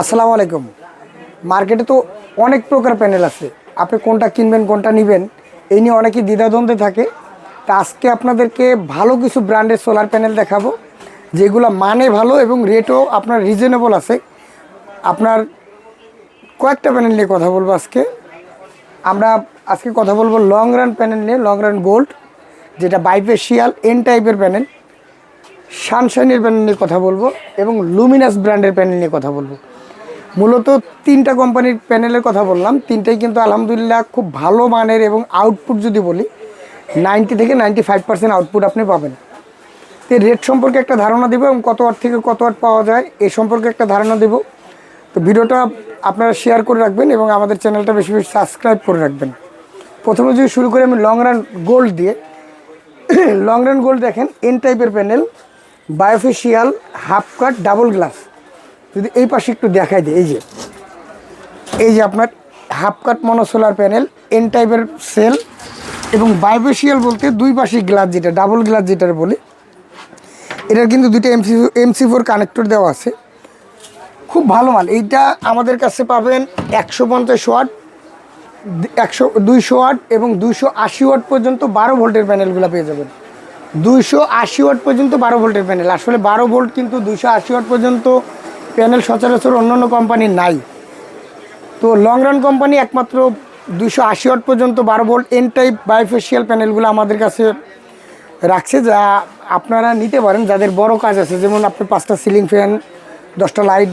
আসসালামু আলাইকুম। মার্কেটে তো অনেক প্রকার প্যানেল আছে। আপনি কোনটা কিনবেন, কোনটা নেবেন, এই নিয়ে অনেকেই দ্বিধাদ্বন্দ্বে থাকে। তা আজকে আপনাদেরকে ভালো কিছু ব্র্যান্ডের সোলার প্যানেল দেখাবো, যেগুলো মানে ভালো এবং রেটও আপনার রিজনেবল আছে। আপনার কয়েকটা প্যানেল নিয়ে কথা বলব আজকে। আমরা আজকে কথা বলব লং রান প্যানেল নিয়ে লং রান গোল্ড যেটা বাইফেশিয়াল এন টাইপের প্যানেল। সানশাইনের প্যানেল নিয়ে কথা বলব এবং লুমিনাস ব্র্যান্ডের প্যানেল নিয়ে কথা বলব। মূলত তিনটা কোম্পানির প্যানেলের কথা বললাম। তিনটাই কিন্তু আলহামদুলিল্লাহ খুব ভালো মানের এবং আউটপুট যদি বলি নাইনটি থেকে নাইনটি ফাইভ পার্সেন্ট আউটপুট আপনি পাবেন। তো রেট সম্পর্কে একটা ধারণা দেবো এবং কত ওয়াট থেকে কত ওয়াট পাওয়া যায়, এ সম্পর্কে একটা ধারণা দেব। তো ভিডিওটা আপনারা শেয়ার করে রাখবেন এবং আমাদের চ্যানেলটা বেশি বেশি সাবস্ক্রাইব করে রাখবেন। প্রথমে যদি শুরু করি আমি লং রান গোল্ড দিয়ে। লং রান গোল্ড দেখেন এন টাইপের panel bifacial half cut double glass যদি এই পাশে একটু দেখাই দিই, এই যে। এই যে আপনার half cut mono solar panel N টাইপের সেল এবং বায়োফেশিয়াল বলতে দুই পাশে গ্লাস যেটা ডাবল গ্লাস যেটা বলি। এটার কিন্তু দুইটা এমসি এমসি ফোর কানেক্টর দেওয়া আছে। খুব ভালো মাল। এইটা আমাদের কাছে পাবেন একশো পঞ্চাশ ওয়াট, একশো, দুইশো ওয়াট এবং দুইশো আশি ওয়াট পর্যন্ত বারো ভোল্টের প্যানেলগুলো পেয়ে যাবেন। দুইশো আশি ওয়াট পর্যন্ত বারো ভোল্টের প্যানেল। আসলে বারো ভোল্ট কিন্তু দুইশো আশি ওয়াট পর্যন্ত প্যানেল সচরাচর অন্য অন্য কোম্পানির নাই। তো লং রান কোম্পানি একমাত্র দুশো আশি ওয়াট পর্যন্ত বারো ভোল্ট এন টাইপ বায়োফেশিয়াল প্যানেলগুলো আমাদের কাছে রাখছে যা আপনারা নিতে পারেন, যাদের বড় কাজ আছে, যেমন আপনি পাঁচটা সিলিং ফ্যান দশটা লাইট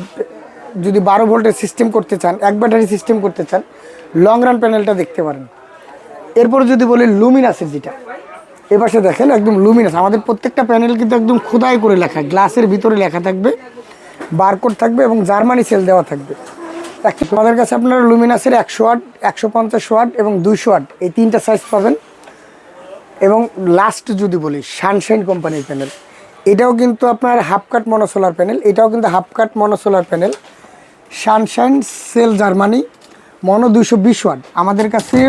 যদি বারো ভোল্টের সিস্টেম করতে চান, এক ব্যাটারি সিস্টেম করতে চান লং রান প্যানেলটা দেখতে পারেন। এরপর যদি বলি লুমিনাসের যেটা, এপাশে দেখেন একদম লুমিনাস আমাদের প্রত্যেকটা প্যানেল কিন্তু একদম খোদাই করে লেখা গ্লাসের ভিতরে লেখা থাকবে। বারকোড থাকবে এবং জার্মানি সেল দেওয়া থাকবে। আমাদের কাছে আপনারা লুমিনাসের একশো ওয়াট একশো পঞ্চাশ ওয়াট এবং দুইশো ওয়াট এই তিনটা সাইজ পাবেন। এবং লাস্ট যদি বলি সানশাইন কোম্পানির প্যানেল এটাও কিন্তু আপনার হাফ কাট মনোসোলার প্যানেল এটাও কিন্তু half cut mono solar panel sunshine cell Germany mono দুইশো বিশ ওয়াট। আমাদের কাছে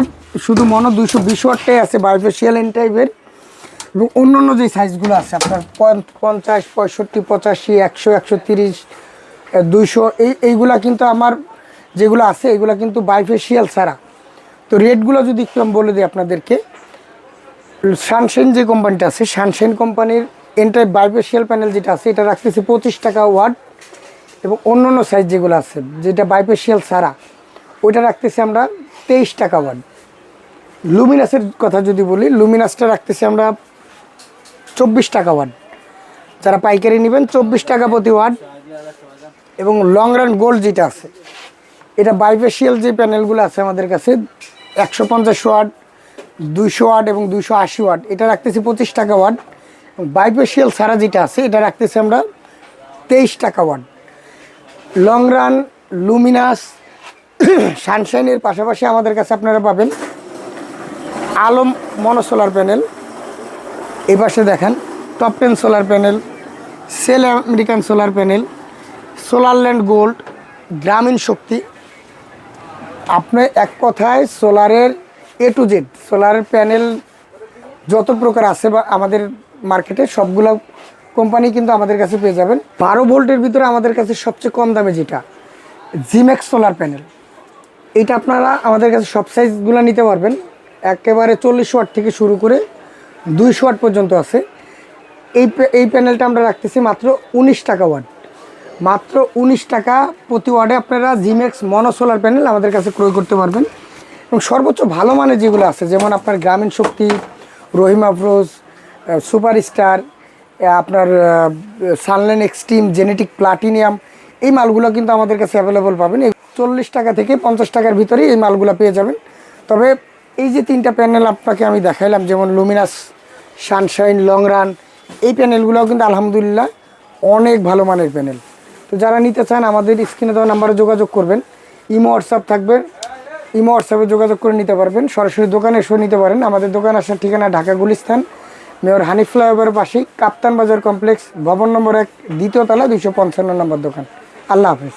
শুধু মনো দুইশো বিশ ওয়াটটাই আছে বায়োফেশিয়াল এন টাইপের অন্য অন্য যে সাইজগুলো আছে, আপনার পঞ্চ- পঞ্চাশ, পঁয়ষট্টি, পঁচাশি, একশো একশো তিরিশ দুইশো, এই, এইগুলা কিন্তু আমার যেগুলো আছে, এগুলো কিন্তু বাইফেশিয়াল ছাড়া। তো রেটগুলো যদি একটু আমি বলে দিই আপনাদেরকে সানশাইন যে কোম্পানিটা আছে সানশাইন কোম্পানির এন্টার বাইফেশিয়াল প্যানেল যেটা আছে, এটা রাখতেছে পঁচিশ টাকা ওয়াট এবং অন্য অন্য সাইজ যেগুলো আছে, যেটা বাইফেশিয়াল ছাড়া, ওইটা রাখতেছি আমরা তেইশ টাকা ওয়াট লুমিনাসের কথা যদি বলি লুমিনাসটা রাখতেছি আমরা চব্বিশ টাকা ওয়াট যারা পাইকারি নেবেন, চব্বিশ টাকা প্রতি ওয়াট এবং লং রান গোল্ড যেটা আছে, এটা বাইফেশিয়াল যে প্যানেলগুলো আছে আমাদের কাছে, একশো পঞ্চাশ ওয়াট, দুইশো ওয়াট এবং দুইশো আশি ওয়াট, এটা রাখতেছি পঁচিশ টাকা ওয়াট বাইফেশিয়াল ছাড়া যেটা আছে, এটা রাখতেছি আমরা তেইশ টাকা ওয়াট লং রান লুমিনাস সানশাইনের পাশাপাশি আমাদের কাছে আপনারা পাবেন আলম মনোসোলার প্যানেল এই পাশে দেখেন top ten solar panel cell American solar panel Solarland gold Grameen Shakti আপনি এক কথায় সোলারের এ টু জেড সোলারের প্যানেল যত প্রকার আছে বা আমাদের মার্কেটে সবগুলো কোম্পানি কিন্তু আমাদের কাছে পেয়ে যাবেন। বারো ভোল্টের ভিতরে আমাদের কাছে সবচেয়ে কম দামে যেটা জিম্যাক্স সোলার প্যানেল এটা আপনারা আমাদের কাছে সব সাইজগুলো নিতে পারবেন। একেবারে চল্লিশ ওয়াট থেকে শুরু করে দুইশো ওয়াট পর্যন্ত আছে। এই এই প্যানেলটা আমরা রাখতেছি মাত্র উনিশ টাকা ওয়াট। মাত্র উনিশ টাকা প্রতি ওয়ার্ডে আপনারা জিমেক্স মনোসোলার প্যানেল আমাদের কাছে ক্রয় করতে পারবেন। এবং সর্বোচ্চ ভালো মানের যেগুলো আছে, যেমন আপনার গ্রামীণ শক্তি, রহিম আফরোজ সুপার স্টার আপনার সানলাইন এক্সট্রিম জেনেটিক প্লাটিনিয়াম এই মালগুলো কিন্তু আমাদের কাছে অ্যাভেলেবল পাবেন। এই চল্লিশ টাকা থেকে পঞ্চাশ টাকার ভিতরেই এই মালগুলো পেয়ে যাবেন। তবে এই যে তিনটা প্যানেল আপনাকে আমি দেখাইলাম, যেমন লুমিনাস সানশাইন, লং রান, এই প্যানেলগুলোও কিন্তু আলহামদুলিল্লাহ অনেক ভালো মানের প্যানেল। তো যারা নিতে চান আমাদের স্ক্রিনে দেওয়া নাম্বারে যোগাযোগ করবেন। ইমো, হোয়াটসঅ্যাপ থাকবে। ইমো, হোয়াটসঅ্যাপে যোগাযোগ করে নিতে পারবেন। সরাসরি দোকানে এসেও নিতে পারেন। আমাদের দোকান আসার ঠিকানা ঢাকা গুলিস্তান। মেয়র হানিফ ফ্লাইওভারের পাশেই কাপ্তান বাজার কমপ্লেক্স, ভবন নম্বর এক, দ্বিতীয় তলা, দুইশো পঞ্চান্ন নম্বর দোকান। আল্লাহ হাফিজ।